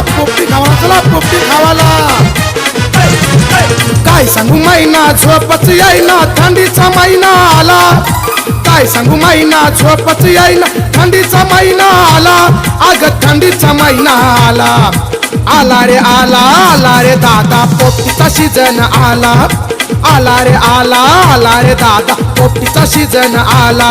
रुजला पोपटी खावाला काय सांगू महिना झोपच यायना थंडीचा महिना आला काय सांगू महिना झोपच यायना थंडीचा महिना आला अग थंडीचा महिना आला आला रे आला आला रे दादा पोपटीचा सीजन आला आला रे आला आला रे दादा पोपटीचा सीजन आला